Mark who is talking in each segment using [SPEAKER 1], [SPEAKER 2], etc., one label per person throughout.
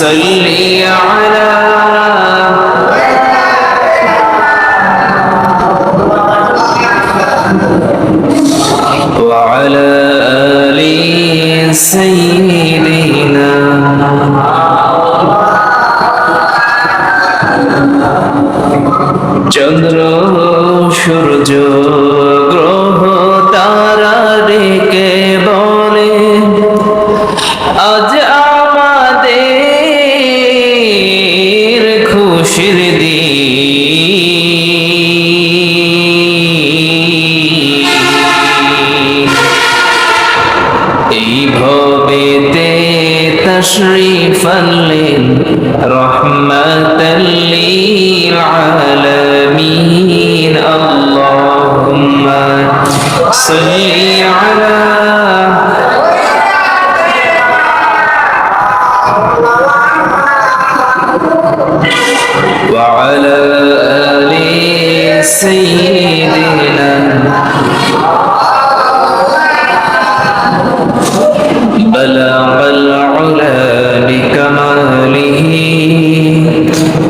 [SPEAKER 1] صل على وعلى آل سيدنا চন্দ্র সূর্য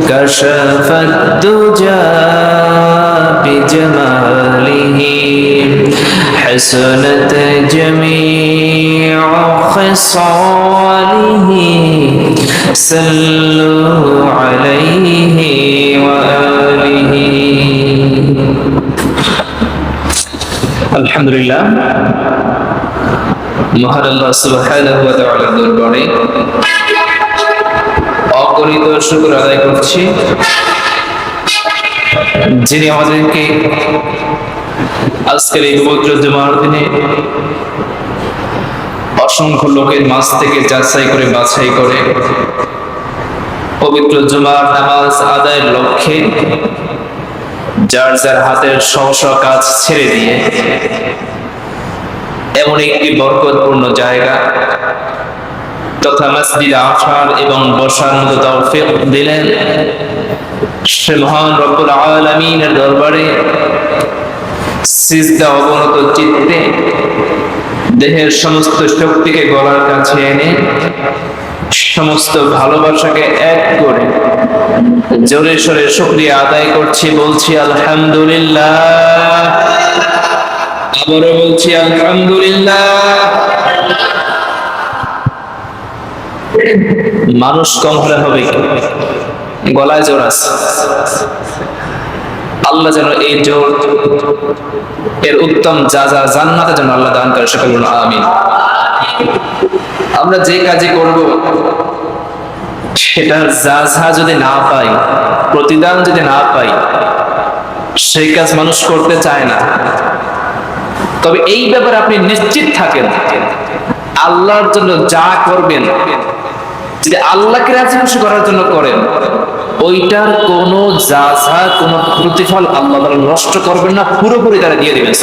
[SPEAKER 1] كشف الدجى بجماله حسنت جميع خصاله صلوا عليه وآله আলহামদুলিল্লাহ। সুবহানাহু ওয়া তাআলার দরবারে অগণিত শুকর আদায় করছি। যিনি আমাদেরকে আজকের এই পবিত্র জুমার দিনে অসংখ্য লোকের মাছ থেকে যাচাই করে বাছাই করে পবিত্র জুমার নামাজ আদায়ের লক্ষ্যে যার যার হাতের স্ব কাজ ছেড়ে দিয়ে এমন একটি বরকতপূর্ণ জায়গা তথা মসজিদে আসার এবং বসার মতো তৌফিক দিলেন সে মহান রব্বুল আলামিনের দরবারে সিজদা অবনত চিত্তে দেহের সমস্ত শক্তিকে গলার কাছে এনে সমস্ত ভালোবাসাকে এক করে জোরে সরে শুক্রিয়া আদায় করছি, বলছি আলহামদুলিল্লাহ। আবারও বলছি আলহামদুলিল্লাহ। মানুষ কম হলে হবে গলায় জোর আছে। আল্লাহ যেন এই জোর এর উত্তম যা যা জান্নাতে যেন আল্লাহ দান করে সকল আমিন। আমরা যে কাজে করব, সেটার যা যা যদি না পাই, প্রতিদান যদি না পাই, সেই কাজ মানুষ করতে চায় না। তবে এই ব্যাপারে আপনি নিশ্চিত থাকেন, আল্লাহর জন্য যা করবেন, যদি আল্লাহকে রাজি খুশি করার জন্য করেন ওইটার কোনো যা যা কোনো প্রতিফল আল্লাহ তারা নষ্ট করবেন না, পুরোপুরি তারা দিয়ে দিবেন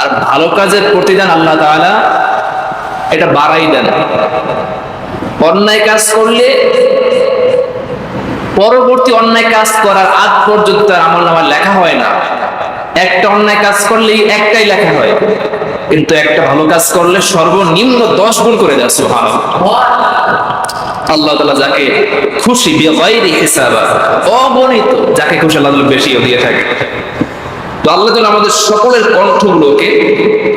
[SPEAKER 1] আর ভালো কাজের প্রতিদান আল্লাহ তাআলা এটা বাড়াই দেন। অন্যায় কাজ করলে পরবর্তী অন্যায় কাজ করার আগ পর্যন্ত তার আমল নামায় লেখা হয় না। একটা অন্যায় কাজ করলেই একটাই লেখা হয়। কিন্তু একটা ভালো কাজ করলে সর্বনিম্ন দশ গুণ করে দেয়, সুবহানাল্লাহ। আল্লাহ তাআলা যাকে খুশি অগণিত যাকে খুশি আল্লাহ বেশিও দিয়ে থাকে। তো আল্লাহ তাআলা আমাদের সকলের কণ্ঠগুলোকে,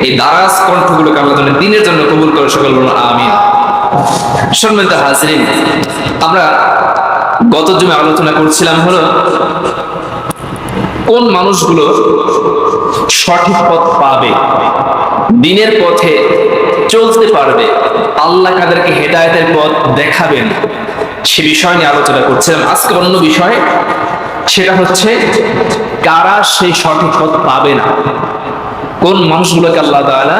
[SPEAKER 1] এই দারাজ কণ্ঠগুলোকে আল্লাহ দিনের জন্য কবুল করে সকল বলুন হাজরিন, আমরা গত জমে আলোচনা করছিলাম হলো, কোন মানুষগুলো সঠিক পথ পাবে, দিনের পথে চলতে পারবে। আল্লাহ কাদেরকে হেদায়তের পথ দেখাবেন। সে বিষয় নিয়ে আলোচনা করছিলাম। আজকে অন্য বিষয়, সেটা হচ্ছে কারা সেই সঠিক পথ পাবে না? কোন মানুষগুলোকে আল্লাহ তাআলা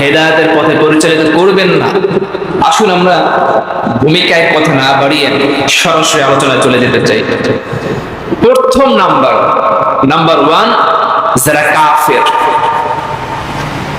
[SPEAKER 1] হেদায়েতের পথে পরিচালিত করবেন না? আসুন আমরা ভূমিকায় কথা না বাড়িয়ে সরাসরি আলোচনায় চলে যেতে চাই। প্রথম নাম্বার নাম্বার ওয়ান, যারা কাফের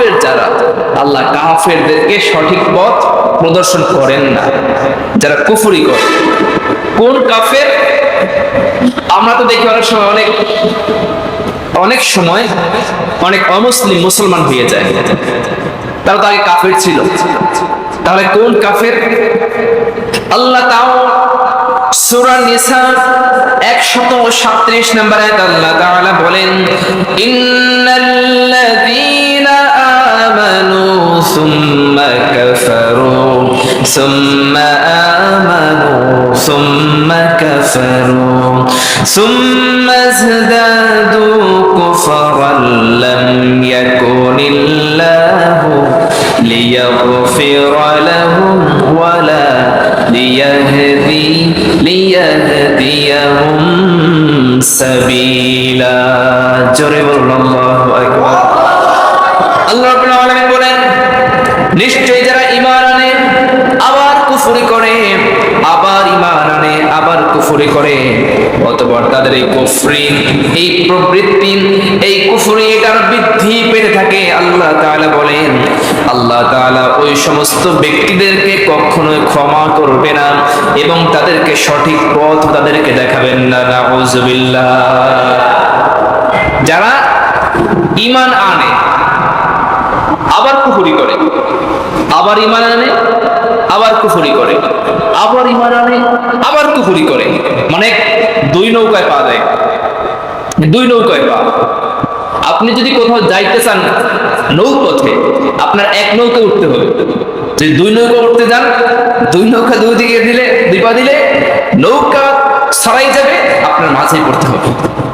[SPEAKER 1] কাফের যারা, আল্লাহ কাফেরদেরকে সঠিক পথ প্রদর্শন করেন না। যারা কুফরি করে। কোন কাফের? আমরা তো দেখি অনেক সময় অনেক অনেক সময় অনেক অমুসলিম মুসলমান হয়ে যায়। তারা তো আগে কাফের ছিল। তাহলে কোন কাফের? আল্লাহ তাও সূরা নিসা 137 নম্বর আল্লাহ বলেন ثم كفروا ثم آمنوا ثم كفروا ثم ازدادوا كفرا لم يكن الله ليغفر لهم ولا ليهدي ليهديهم سبيلا. جرب الله أكبر. الله رب العالمين নিশ্চয়ই যারা ঈমান আনে, আবার কুফুরি করে, আবার ঈমান আনে, আবার কুফুরি করে। অতঃপর তাদের এই কুফরি, এই প্রবৃত্তি, এই কুফরি এটার বৃদ্ধি পেতে থাকে, আল্লাহ তাআলা বলেন। আল্লাহ তাআলা ওই সমস্ত ব্যক্তিদেরকে কখনোই ক্ষমা করবে না এবং তাদেরকে সঠিক পথ তাদেরকে দেখাবেন না। নাউজুবিল্লাহ। যারা ইমান আনে, আবার কুফরি করে আবার ইমান আনে, আবার কুফরি করে। আবার ইমান আনে, আবার কুফরি করে। মানে দুই নৌকায় পা দেয়। দুই নৌকায় পা। আপনি যদি কোথাও যাইতে চান নৌপথে, আপনার এক নৌকা উঠতে হবে। যদি দুই নৌকা উঠতে যান, দুই নৌকা দুই দিকে দিলে, দুই পা দিলে নৌকা ছাড়াই যাবে, আপনার মাঝেই পড়তে হবে।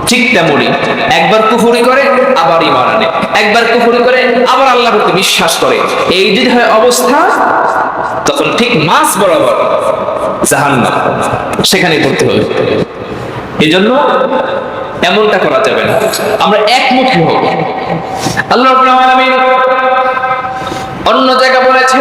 [SPEAKER 1] ঠিক তেমনই। একবার কুফুরি করে, আবার ইমান আনে। একবার কুফুরি করে, আবার আল্লাহর প্রতি বিশ্বাস করে। এই যদি হয় অবস্থা, তখন ঠিক মাস বরাবর জাহান্নাম সেখানে পড়তে হবে। এই জন্য এমনটা করা যাবে না। আমরা একমুখী হব। আল্লাহ রাব্বুল আলামিন অন্য জায়গা বলেছেন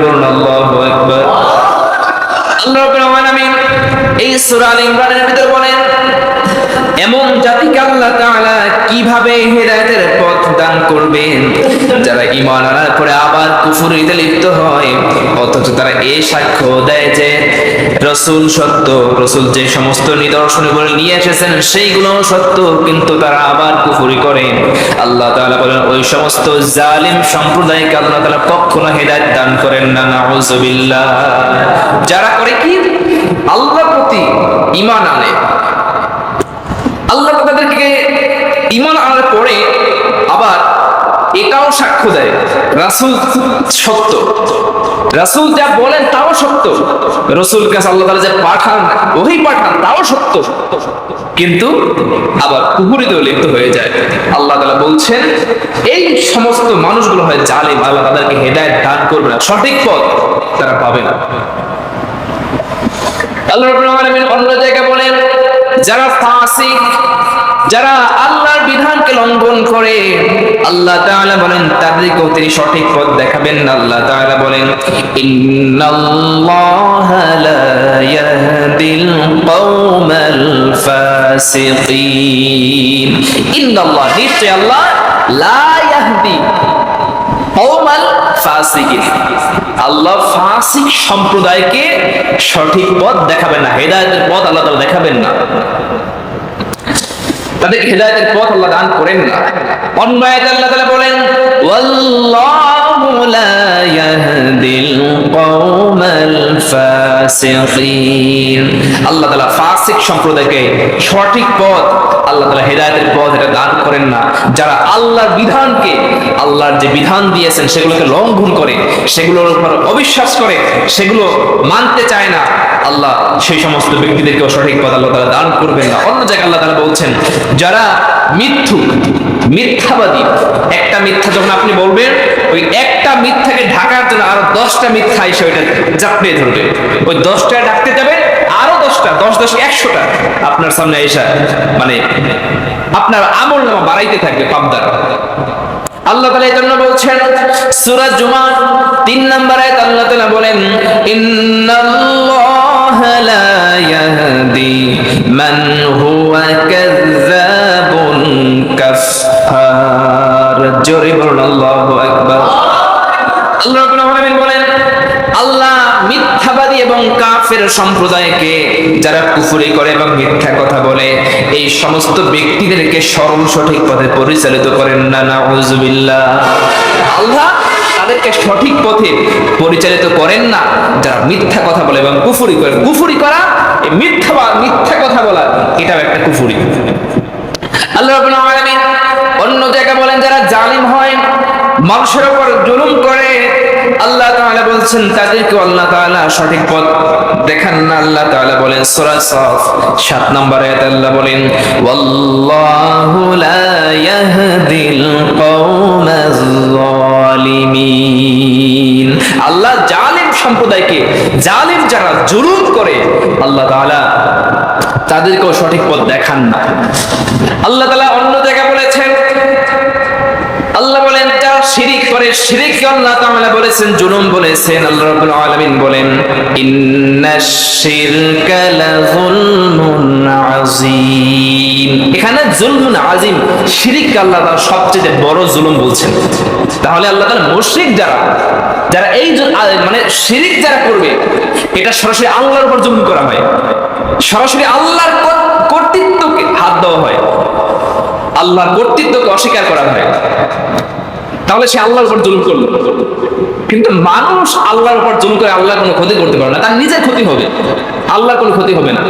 [SPEAKER 1] জোরে আকবার। আল্লাহ রাব্বুল আলামিন এই সূরা আল ইমরানের ভিতর বলেন, এমন জাতিকে আল্লাহ তাআলা কীভাবে হেদায়েতের পথ দান করবেন। যারা ঈমান আনার পরে আবার কুফরিতে লিপ্ত হয়, অথচ তারা এই সাক্ষ্য দেয় যে রসুল সত্য, রসুল যে সমস্ত নিদর্শন বলে নিয়ে এসেছেন সেইগুলো সত্য, কিন্তু তারা আবার কুফরি করে। আল্লাহ তাআলা বলেন, ওই সমস্ত জালিম সম্প্রদায়কে আল্লাহ তাআলা কখনো হেদায়েত দান করেন না, নাউজুবিল্লাহ। যারা করে কি? আল্লাহর প্রতি ঈমান আনে। আল্লাহ তাদেরকে ইমান আনার পরে আবার এটাও সাক্ষ্য দেয়। রাসূল সত্য রাসূল যা বলেন তাও সত্য রসুল কাছে আল্লাহ তাআলা যে পাঠান ওই পাঠান, তাও সত্য কিন্তু আবার কুহুরিতেও লিপ্ত হয়ে যায়। আল্লাহ তালা বলছেন, এই সমস্ত মানুষগুলো হয় জালিম, আল্লাহ তাদেরকে হেদায়েত দান করবে না। সঠিক পথ তারা পাবে না। আল্লাহ আলামিন অন্য জায়গায় বলেন যারা ফাসিক, যারা আল্লাহর বিধানকে লঙ্ঘন করে, আল্লাহ তাআলা বলেন, তাদেরকেও তিনি সঠিক পথ দেখাবেন না। আল্লাহ তাআলা বলেন, ইন্নাল্লাহা লা ইয়াহদিল কওমাল ফাসিকিন। ইন্নাল্লাহ নিশ্চয় আল্লাহ লা ইয়াহদি কওমাল আল্লাহ ফাসিক সম্প্রদায়কে সঠিক পথ দেখাবেন না, হেদায়তের পথ আল্লাহ তাআলা দেখাবেন না। তাদেরকে হেদায়তের পথ আল্লাহ দান করেন না। অন্য আল্লাহ তাআলা বলেন, ওয়াল্লাহু লা ইয়াহদিল কওমাল ফাসিকিন আল্লাহ তাআলা ফাসিক সম্প্রদায়কে সঠিক পথ, আল্লাহ তাআলা করেন যারা আল্লাহর বিধানকে, আল্লাহর যে বিধান দিয়েছেন, সেগুলোকে লঙ্ঘন করে, সেগুলোর উপর অবিশ্বাস করে, সেগুলো মানতে চায় না, আল্লাহ সেই সমস্ত ব্যক্তিদেরকেও সঠিক পথ আল্লাহ তাআলা দান করবেন না। অন্য জায়গায় আল্লাহ তাআলা বলছেন, যারা মিথ্যুক, মিথ্যাবাদী। একটা মিথ্যা যখন আপনি বলবেন, ওই একটা মিথ্যাকে ঢাকার জন্য আরও দশটা মিথ্যা এসে ওইটা চাপড়ে ধরবে। ওই দশটা ডাকতে যাবে, আরও দশটা, দশ দশ একশোটা আপনার সামনে এসে মানে আপনার আমল নামা বাড়াইতে থাকবে পাবদার। আল্লাহ তালা এই জন্য বলছেন, সূরা জুমা 3 নম্বর আয়াত আল্লাহ তাআলা বলেন, ইন্নাল্লাহা লা ইয়াহদি মান হুয়া কাফফার জোরে বলুন, আল্লাহু আকবার। আল্লাহ রাব্বুল বলেন, আল্লাহ মিথ্যাবাদী এবং কাফের সম্প্রদায়কে যারা কুফরি করে এবং মিথ্যা কথা বলে, এই সমস্ত ব্যক্তিদেরকে সরল সঠিক পথে পরিচালিত করেন না নাউজুবিল্লাহ আল্লাহ তাদেরকে সঠিক পথে পরিচালিত করেন না, যারা মিথ্যা কথা বলে এবং কুফরি করে। কুফরি করা মিথ্যা মিথ্যা কথা বলা, এটাও একটা কুফরি। আল্লাহ রাব্বুল আলামিন অন্য জায়গায় বলেন, যারা জালিম হয়, মানুষের উপর জুলুম করে, আল্লাহ তাআলা বলছেন তাদেরকে আল্লাহ তাআলা সঠিক পথ দেখান না। আল্লাহ তাআলা বলেন, সূরা সাফ 7 নম্বর আয়াতে আল্লাহ বলেন, ওয়াল্লাহু লা ইয়াহদিল কওমাজ জালিমিন আল্লাহ জালিম সম্প্রদায়কে, জালিম যারা জুলুম করে, আল্লাহ তাআলা তাদেরকেও সঠিক পথ দেখান না। আল্লাহ তাআলা অন্য জায়গায় বলেছেন শিরিক করে শিরিক আল্লাহ তাআলা বলেছেন, জুলুম বলেছেন, আল্লাহ রাব্বুল আলামিন বলেন ইন্নাশ শিরকা লাযুলমুন আযীম। এখানে জুলমুন আযীম, শিরিক আল্লাহ তাআলা সবচেয়ে বড় জুলুম বলছেন। তাহলে আল্লাহ তাআলা মুশরিক যারা যারা এই মানে শিরিক যারা করবে, এটা সরাসরি আল্লাহর উপর জুলুম করা হয়। সরাসরি আল্লাহর কর্তৃত্বকে হাত দেওয়া হয়। আল্লাহর কর্তৃত্বকে অস্বীকার করা হয়। তাহলে সে আল্লাহর উপর জুলুম করল। কিন্তু মানুষ আল্লাহর উপর জুলুম করে আল্লাহর কোনো ক্ষতি করতে পারে না, তার নিজের ক্ষতি হবে। আল্লাহর কোনো ক্ষতি হবে না।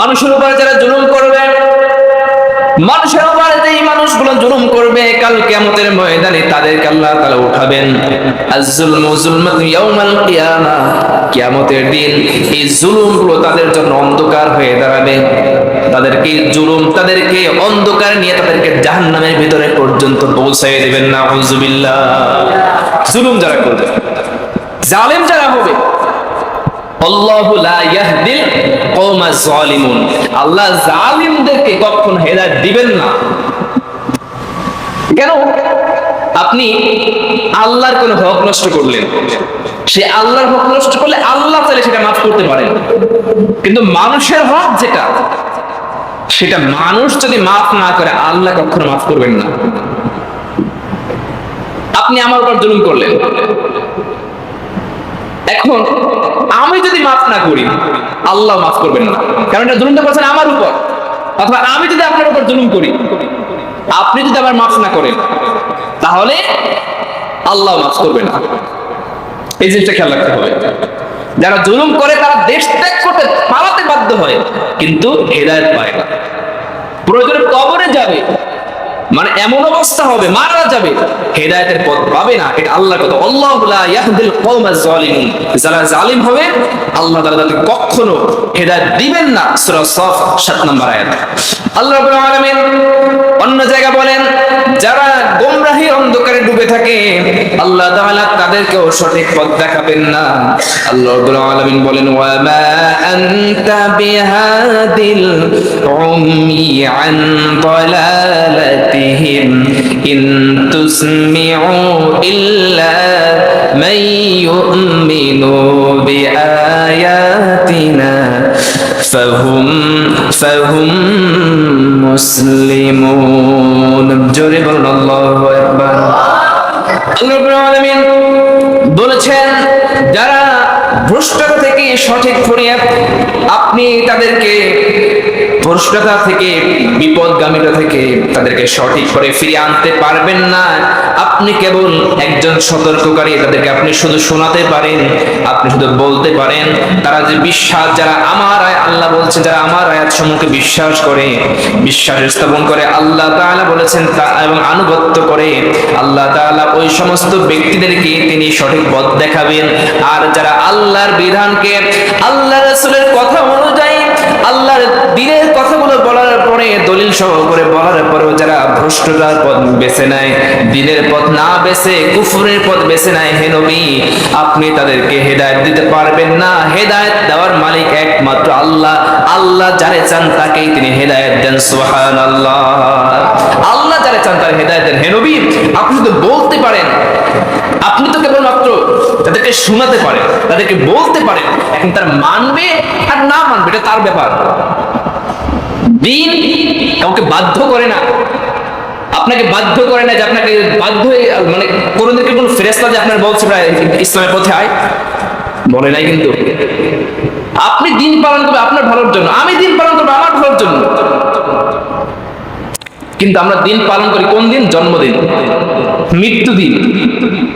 [SPEAKER 1] মানুষের উপরে যারা জুলুম করবে মানুষের বাড়িতে এই মানুষগুলো জুলুম করবে। কাল কিয়ামতের ময়দানে তাদেরকে আল্লাহ তাআলা উঠাবেন। আজ-জুলমু যুলমাতু ইয়াউমাল কিয়ামা। কিয়ামতের দিন এই জুলুমগুলো তাদের জন্য অন্ধকার হয়ে দাঁড়াবে। তাদেরকে জুলুম, তাদেরকে অন্ধকার নিয়ে তাদেরকে জাহান্নামের ভিতরে পর্যন্ত পৌঁছায় দেবেন না। জুলুম যারা করবে, জালেম যারা হবে আল্লাহু জালিমদেরকে কখনো দিবেন না। কেন? আপনি আল্লাহর কোন হক নষ্ট করলেন। সে আল্লাহর হক নষ্ট করলে আল্লাহ চাইলে সেটা মাফ করতে পারেন। কিন্তু মানুষের হক যেটা, সেটা মানুষ যদি মাফ না করে, আল্লাহ কখনো মাফ করবেন না। আপনি আমার উপর জুলুম করলেন। এখন আমি যদি মাফ না করি, আল্লাহ মাফ করবেন না। কারণ এটা জুলুমটা করছেন আমার উপর। অথবা আমি যদি আপনার উপর জুলুম করি, আপনি যদি আবার মাফ না করেন, তাহলে আল্লাহ মাফ করবে না। এই জিনিসটা খেয়াল রাখতে হবে। যারা জুলুম করে, তারা দেশ ত্যাগ করতে পালাতে বাধ্য হয়, কিন্তু হেদায়ত পায় না। প্রয়োজনে কবরে যাবে। মানে এমন অবস্থা হবে, মারা যাবে। হেদায়েতের পথ পাবে না। এটা আল্লাহর কথা। আল্লাহু ইয়াহদিল কওমাজ জালিমিন যারা জালিম হবে, আল্লাহ তাআলা তাদেরকে কখনো হেদায়েত দিবেন না। সূরা সফ 7 নম্বর আয়াত। আল্লাহ রাব্বুল আলামিন অন্য জায়গা বলেন, যারা গোমরাহি অন্ধকারে ডুবে থাকে, আল্লাহ তাআলা তাদেরকেও সঠিক পথ দেখাবেন না। আল্লাহ রাব্বুল আলামিন বলেন, ওয়া মা আনতা বিহাদিল উম্মি আন ضلالتهم إن تسمع إلا من يؤمن بآياتنا فهم فهم مسلمون جرب الله أكبر আল্লাহ রাব্বুল আলামিন বলেছেন যারা ভ্রষ্টতা থেকে সঠিক ফরিয়াদ আপনি তাদেরকে ভ্রষ্টতা থেকে, বিপদগামিতা থেকে তাদেরকে সঠিক করে ফিরিয়ে আনতে পারবেন না। আপনি কেবল একজন সতর্ককারী, তাদেরকে আপনি শুধু শোনাতে পারেন, আপনি শুধু বলতে পারেন। তারা যে বিশ্বাস, যারা আমার আয় আল্লাহ বলছে যারা আমার আয়াত সমূহকে বিশ্বাস করে, বিশ্বাস স্থাপন করে, আল্লাহ তাআলা বলেছেন তা এবং আনুগত্য করে, আল্লাহ তাআলা ওই সমস্ত ব্যক্তিদেরকে তিনি সঠিক পথ দেখাবেন। আর যারা আল্লাহর বিধানকে আল্লাহ রসুলের কথা অনুযায়ী আল্লাহর দিনের কথাগুলো বলার পরে, দলিল সহ করে বলার পরেও যারা ভ্রষ্টতার পথ বেছে নেয়, দিনের পথ না বেছে, কুফুরের পথ বেছে নেয়, হে নবী, আপনি তাদেরকে হেদায়েত দিতে পারবেন না। হেদায়েত দেওয়ার মালিক একমাত্র আল্লাহ। আল্লাহ যারে চান তাকেই তিনি হেদায়েত দেন, সুবহানাল্লাহ। আল্লাহ আল্লাহ যারে চান তার হেদায়েত দেন। হে নবী, আপনি শুধু বলতে পারেন। আপনি তো কেবলমাত্র তাদেরকে শোনাতে পারেন, তাদেরকে বলতে পারেন। এখন তার মানবে আর না মানবে এটা তার ব্যাপার। দিন কাউকে বাধ্য করে না। আপনাকে বাধ্য করে না যে আপনাকে বাধ্য হয়ে মানে কোনোদিনকে কোনো ফেরেস্তা যে আপনার বলছে প্রায় ইসলামের পথে আয়? বলে নাই কিন্তু। আপনি দিন পালন করবে আপনার ভালোর জন্য, আমি দিন পালন করব আমার ভালোর জন্য। কিন্তু আমরা দিন পালন করি কোন দিন? জন্মদিন। মৃত্যু দিন।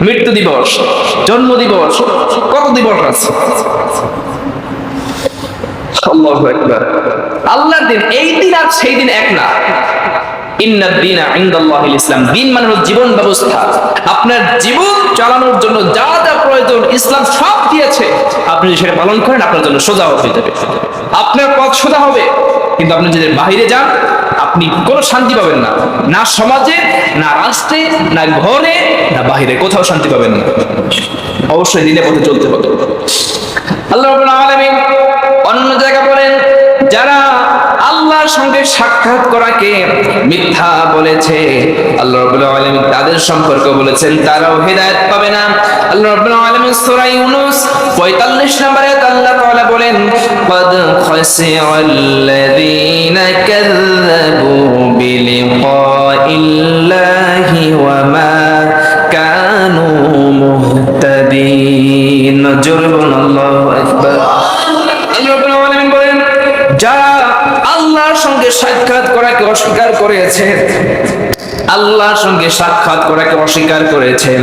[SPEAKER 1] মৃত্যু দিবস। জন্ম দিবস কত দিবস আছে? আল্লাহর দিন, এই দিন আর সেই দিন এক না। মানে আপনার জীবন চালানোর জন্য যা যা প্রয়োজন, ইসলাম সব দিয়েছে। আপনি যদি সেটা পালন করেন, আপনার জন্য সোজা আপনার পথ সোজা হবে। কিন্তু আপনি যদি বাইরে যান, আপনি কোনো শান্তি পাবেন না। না সমাজে, না রাষ্ট্রে, না ঘরে না বাহিরে। কোথাও শান্তি পাবেন না। অবশ্যই দিনে পথে চলতে হবে। আল্লাহ আলামিন আল্লাহর সঙ্গে সাক্ষাৎ করাকে মিথ্যা বলেছে আল্লাহ রাব্বুল আলামিন তাদের সম্পর্কে বলেছেন তারাও হেদায়েত পাবে না আল্লাহ রাব্বুল আলামিন সূরা ইউনূস 45 নম্বরে আল্লাহ তাআলা বলেন قد خسر الذين كذبوا بلقاء الله وما كانوا مهتدين جرب الله সঙ্গে সাক্ষাৎ করাকে অস্বীকার করেছে? আল্লাহর সঙ্গে সাক্ষাৎ করাকে অস্বীকার করেছে।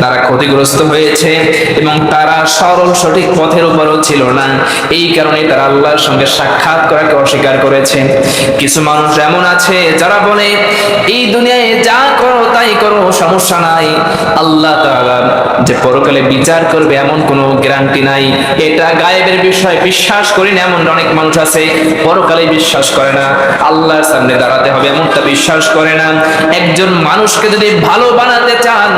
[SPEAKER 1] তারা ক্ষতিগ্রস্ত হয়েছে এবং তারা সরল সঠিক পথের উপরও ছিল না। এই কারণে তারা আল্লাহর সঙ্গে সাক্ষাৎ করাকে অস্বীকার করেছে। কিছু মানুষ এমন আছে যারা বলে, এই দুনিয়ায় যা করো তাই করো, সমস্যা নাই। আল্লাহ তাআলা যে পরকালে বিচার করবে এমন কোনো গ্যারান্টি নাই। এটা গায়েবের বিষয়, বিশ্বাস করি না, এমন অনেক মানুষ আছে। পরকালে বিশ্বাস করে না। আল্লাহর সামনে দাঁড়াতে হবে, এমনটা বিশ্বাস করে না। একজন মানুষকে যদি ভালো বানাতে চান,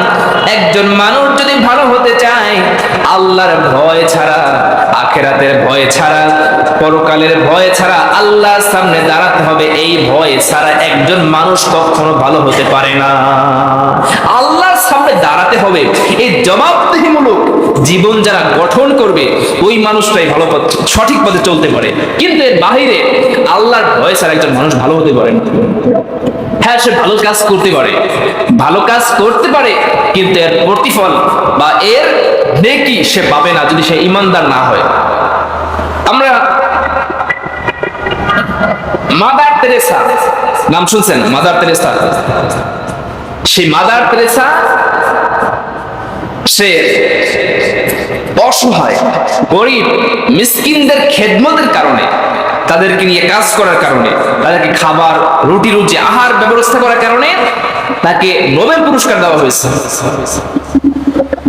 [SPEAKER 1] একজন মানুষ যদি ভালো হতে চায়, আল্লাহর ভয় ছাড়া, আখেরাতের ভয় ছাড়া, পরকালের ভয় ছাড়া আল্লাহর সামনে দাঁড়াতে হবে, এই ভয় ছাড়া একজন মানুষ কখনো ভালো হতে পারে না। আল্লাহর সামনে দাঁড়াতে হবে, এই জবাবদিহিমূলক জীবন যারা গঠন করবে, ওই মানুষটাই ভালো পথ, সঠিক পথে চলতে পারে। কিন্তু এর বাহিরে আল্লাহর ভয় ছাড়া একজন মানুষ ভালো হতে পারে না। হ্যাঁ সে ভালো কাজ করতে পারে। ভালো কাজ করতে পারে, কিন্তু এর প্রতিফল বা এর নেকি সে পাবে না যদি সে ইমানদার না হয়। আমরা মাদার তেরেসা, নাম শুনছেন? Mother Teresa. সেই মাদার তেরেসা, সে অসহায়, গরিব, মিসকিনদের খেদমতের কারণে তাদেরকে নিয়ে কাজ করার কারণে, তাদেরকে খাবার, রুটি রুটি আহার ব্যবস্থা করার কারণে তাকে নোবেল পুরস্কার দেওয়া হয়েছে।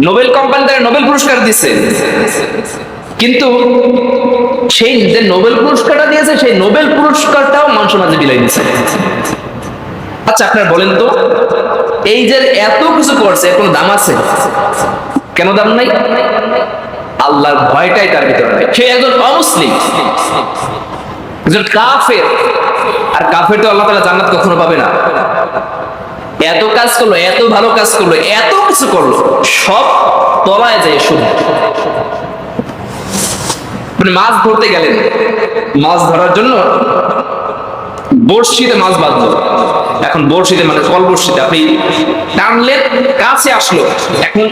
[SPEAKER 1] নোবেল কোম্পানি তাকে নোবেল পুরস্কার দিছে কিন্তু সেই যে নোবেল পুরস্কারটা দিয়েছে, সেই নোবেল পুরস্কারটাও মানুষের মাঝে বিলাই দিয়েছে। আচ্ছা আপনার বলেন তো, এই যে এত কিছু করছে, কোনো দাম আছে? কেন দাম নাই? আল্লাহর ভয়টাই তার ভিতরে নাই। সে একজন অমুসলিম। একজন কাফের। আর কাফের তো আল্লাহ তালা জান্নাত কখনো পাবে না। এত কাজ করল, এত ভালো কাজ করল, এত কিছু করল, সব তলায় যায় শুধু। আপনি মাছ ধরতে গেলেন। মাছ ধরার জন্য বড়শিতে মাছ বাঁধলো। এখন বড়শিতে মানে কল বড়শিতে আপনি টানলেন, কাছে আসলো। এখন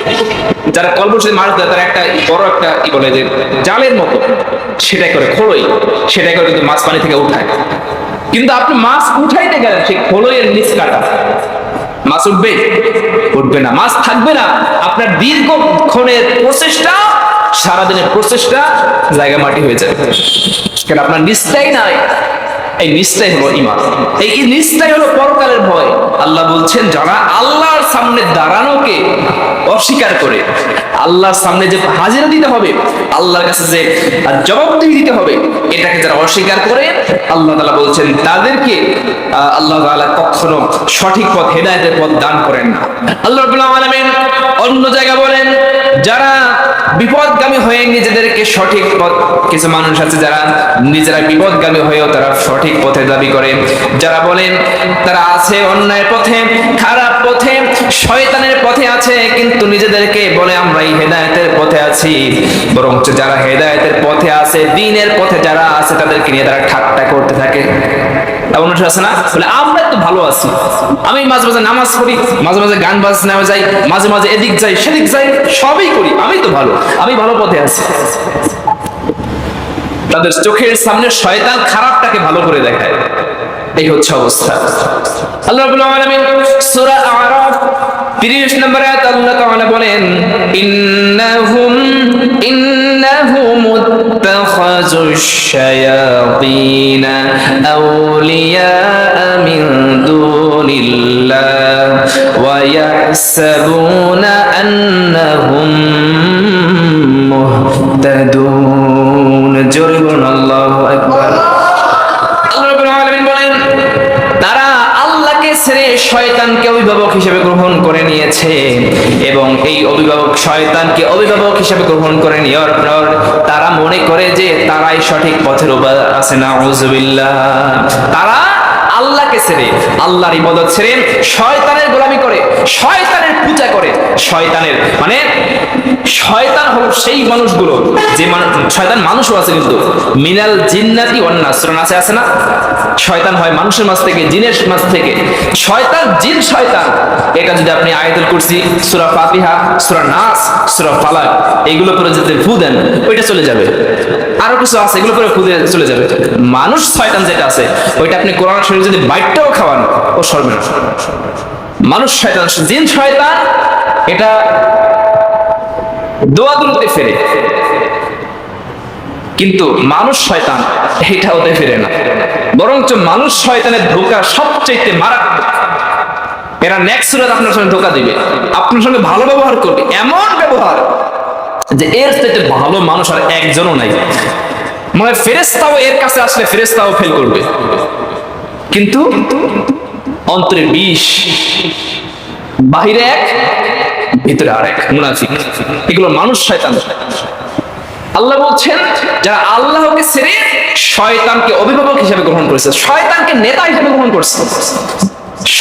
[SPEAKER 1] যারা কল বড়শিতে মাছ দেয় তারা একটা বড় একটা কি বলে যে জালের মতো। সেটাই করে খোলই সেটাই করে কিন্তু মাছ পানি থেকে উঠায়। কিন্তু আপনি মাছ উঠাইতে গেলেন, সেই খোলইয়ের নিচ কাটা। মাছ উঠবে? উঠবে না। মাছ থাকবে না। আপনার দীর্ঘক্ষণের প্রচেষ্টা, সারাদিনের প্রচেষ্টা, জায়গা মাটি হয়ে যাবে। কেন? আপনার নিচটাই নাই। এই নিস্তাই হলো ইমান এই নিস্তাই হলো পরকালের ভয়। আল্লাহ বলছেন, যারা আল্লাহর সামনে দাঁড়ানোকে অস্বীকার করে, আল্লাহর সামনে যে হাজিরা দিতে হবে, আল্লাহর কাছে যে জবাবদিহি দিতে হবে, এটাকে যারা অস্বীকার করে, আল্লাহ তাআলা বলছেন, তাদেরকে আল্লাহ তাআলা কখনো সঠিক পথ, হেদায়েতের পথ দান করেন না। আল্লাহ আলামিন অন্য জায়গা বলেন, যারা বিপদগামী হয়ে নিজেদেরকে সঠিক পথ, কিছু মানুষ আছে যারা নিজেরা বিপদগামী হয়েও তারা সঠিক পথে দাবি করে। যারা বলেন, তারা আছে অন্যায় পথে, খারাপ শয়তানের পথে আছে, কিন্তু নিজেদেরকে বলে আমরা এই হেদায়েতের পথে আছি। বরং যারা হেদায়েতের পথে আছে, দিনের পথে যারা আছে, তাদেরকে নিয়ে তারা ঠাট্টা করতে থাকে। গান যাই, মাঝে মাঝে এদিক যাই, সেদিক যাই, সবই করি। আমি তো ভালো, আমি ভালো পথে আছি। তাদের চোখের সামনে শয়তান খারাপটাকে ভালো করে দেখায়। এই হচ্ছে অবস্থা। আল্লাহ 30 নম্বর আয়াত আল্লাহ তাআলা বলেন, ইন্নাহুম ইন্নাহুম ইত্তাখাযুশ শায়াতিন আউলিয়া মিন দুনিল্লাহ, ওয়া ইয়াহসাবুনা করে এবং এই অভিভাবক শয়তানকে অভিভাবক হিসেবে গ্রহণ করে নেওয়ার পর তারা মনে করে যে তারাই সঠিক পথের উপর আছে। না তারা আল্লাহকে ছেড়ে আল্লাহর ইবাদত ছেড়ে শয়তানের গোলামি করে, শয়তানের পূজা করে। শয়তানের মানে শয়তান হলো সেই মানুষগুলো, যে শয়তান মানুষও আছে কিন্তু। মিনাল জিন্নাতি ওয়ান্না সূরা নাসে আছে না? শয়তান হয় মানুষের মাঝ থেকে, জিনের মাঝ থেকে। শয়তান, জিন, শয়তান। এটা যদি আপনি আয়াতুল কুরসি, সূরা ফাতিহা, সূরা নাস, সূরা ফালাক, এগুলো পরে যদি ফু দেন, ওইটা চলে যাবে। আরও কিছু আছে, এগুলো পরে দিয়ে চলে যাবে। মানুষ শয়তান যেটা আছে, ওইটা আপনি কোরআন শরীফ যদি বাইটটাও খাওয়ান, ও সরবে না। মানুষ শয়তান, জিন শয়তান, এটা দোয়া দুলতে ফেরে কিন্তু মানুষ শয়তান, এটা হতে ফিরে না। বরঞ্চ মানুষ শয়তানের ধোকা সবচেয়ে মারাত্মক। এরা নেক্সট আপনার সঙ্গে ধোকা দিবে। আপনার সঙ্গে ভালো ব্যবহার করবে, এমন ব্যবহার যে এর থেকে ভালো মানুষ আর একজনও নাই। মানে ফেরেস্তাও এর কাছে আসলে ফেরেস্তাও ফেল করবে। কিন্তু অন্তরে বিষ, বাহিরে এক, ভিতরে আর এক মুনাফিক। এগুলো মানুষ, শয়তান। আল্লাহ বলছেন, যারা আল্লাহকে ছেড়ে শয়তানকে অভিভাবক হিসেবে গ্রহণ করেছে, শয়তানকে নেতা হিসেবে গ্রহণ করছে,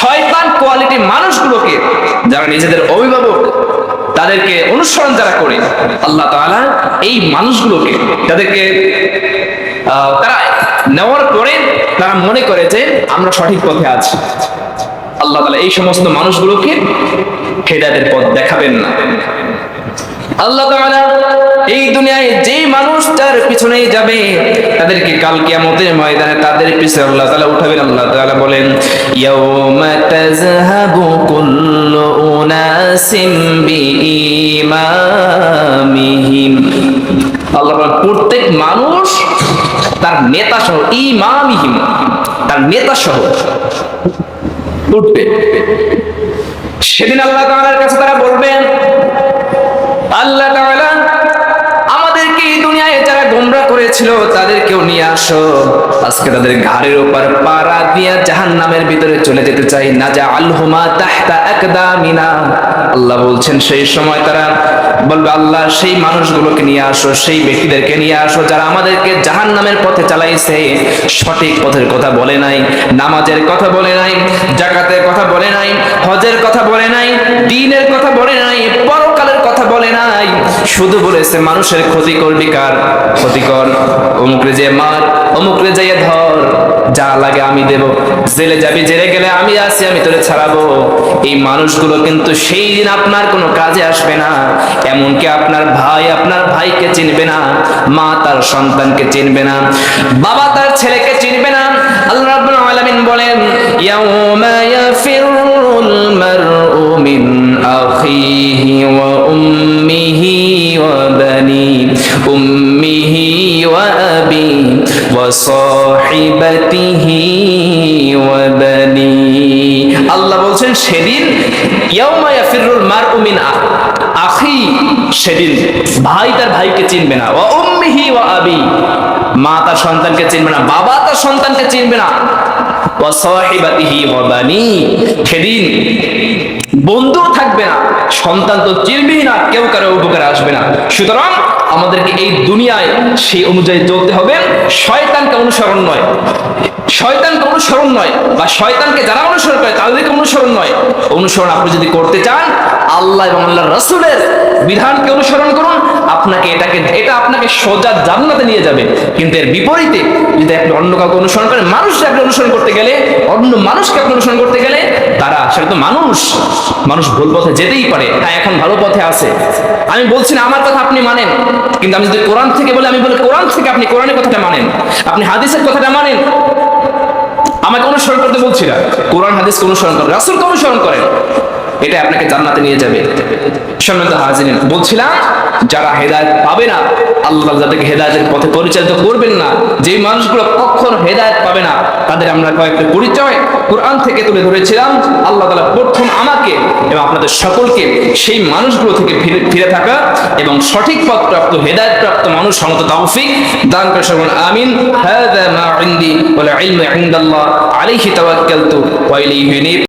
[SPEAKER 1] শয়তান কোয়ালিটি মানুষগুলোকে, যারা নিজেদের অভিভাবক তাদেরকে অনুসরণ যারা করে, আল্লাহ তালা এই মানুষগুলোকে তাদেরকে তারা নেওয়ার পরে তারা মনে করে যে আমরা সঠিক পথে আছি। আল্লাহ তালা এই সমস্ত মানুষগুলোকে খেদাদের পথ দেখাবেন না। আল্লাহ তাআলা এই দুনিয়ায় যে মানুষ তার পিছনেই যাবে, তাদেরকে কাল কিয়ামতের ময়দানে তাদের পিছনে আল্লাহ তাআলা উঠাবেন। আল্লাহ তাআলা বলেন, ইয়াউমা তাযহাবু কুল্লু উনাসিম বিইমামিহিম। আল্লাহ বলেন, প্রত্যেক মানুষ তার নেতা সহ ইমামিহিম, তার নেতা সহ উঠবে। সেদিন আল্লাহ তাআলার কাছে তারা বলবেন তাদেরকেও আসো। আজকে তাদের ঘাড়ের উপর পাড়া দিয়া জাহান্নামের ভিতরে চলে যেতে চাই। না যা আলহুমা তাহতা আকদামিনা। আল্লাহ বলছেন, সেই সময় তারা বলবে, আল্লাহ, সেই মানুষগুলোকে নিয়ে আসো, সেই ব্যক্তিদেরকে নিয়ে আসো যারা আমাদেরকে জাহান্নামের পথে চালাইছে। সঠিক পথের কথা বলে নাই, নামাজের কথা বলে নাই জাকাতের কথা বলে নাই, হজের কথা বলে নাই, দিনের কথা বলে নাই, পরকালের কথা বলে নাই। শুধু বলেছে, মানুষের ক্ষতি করবি কার ক্ষতি কর অমুকরে যে মার অমুকরে যাইয়া ধর, যা লাগে আমি দেব। জেলে যাবি, জেলে গেলে আমি আছি, আমি তোরে ছাড়াবো। এই মানুষগুলো কিন্তু সেই দিন আপনার কোনো কাজে আসবে না। এমনকি আপনার ভাই, আপনার ভাইকে চিনবে না, মা তার সন্তানকে চিনবে না, বাবা তার ছেলেকে চিনবে না। মিন আখি সেদিন ভাই তার ভাইকে চিনবে না। ওয়া উম্মিহি আবি। মা তার সন্তানকে চিনবে না, বাবা তার সন্তানকে চিনবে না। সাহিবাতিহি ওয়া বানি। সেদিন বন্ধু থাকবে না, সন্তান তো চিনবেই না, কেউ কারও উপকারে আসবে না। সুতরাং আমাদেরকে এই দুনিয়ায় সেই অনুযায়ী চলতে হবে, শয়তানকে অনুসরণ নয়। শয়তানকে অনুসরণ নয় বা শয়তানকে যারা অনুসরণ করে তাদেরকে অনুসরণ নয়। অনুসরণ আপনি যদি করতে চান, আল্লাহ এবং আল্লাহ রসুলের বিধানকে অনুসরণ করুন, আপনাকে এটাকে, এটা আপনাকে সোজা জান্নাতে নিয়ে যাবে। কিন্তু এর বিপরীতে যদি আপনি অন্য কাউকে অনুসরণ করেন, মানুষকে আপনি অনুসরণ করতে গেলে, অন্য মানুষকে আপনি অনুসরণ করতে গেলে তারা সেটা তো মানুষ। মানুষ ভুল পথে যেতেই পারে হ্যাঁ এখন ভালো পথে আছে। আমি বলছি না, আমার কথা আপনি মানেন, কিন্তু আমি যদি কোরআন থেকে বলি, আমি বলি কোরআন থেকে আপনি কোরআনের কথাটা মানেন। আপনি হাদিসের কথাটা মানেন আমাকে অনুসরণ করতে বলছি না। কোরআন হাদিস অনুসরণ করেন রাসুলকে অনুসরণ করেন এটা আপনাকে জান্নাতে নিয়ে যাবে। সম্মানিত হাজিরিন, বলছিলাম যারা হেদায়েত পাবে না, আল্লাহ যাদেরকে হেদায়তের পথে পরিচালিত করবেন না যে মানুষগুলো কখনো হেদায়েত পাবে না, তাদের আমরা কয়েকটা পরিচয় কোরআন থেকে তুলে ধরেছিলাম। আল্লাহ তালা প্রথম আমাকে এবং আপনাদের সকলকে সেই মানুষগুলো থেকে ফিরে থাকা এবং সঠিক পথ প্রাপ্ত হেদায়েত প্রাপ্ত মানুষ সমত তৌফিক দান করে সর্বন আমিন। তাওয়াক্কালতু ওয়া ইলাইহি নীব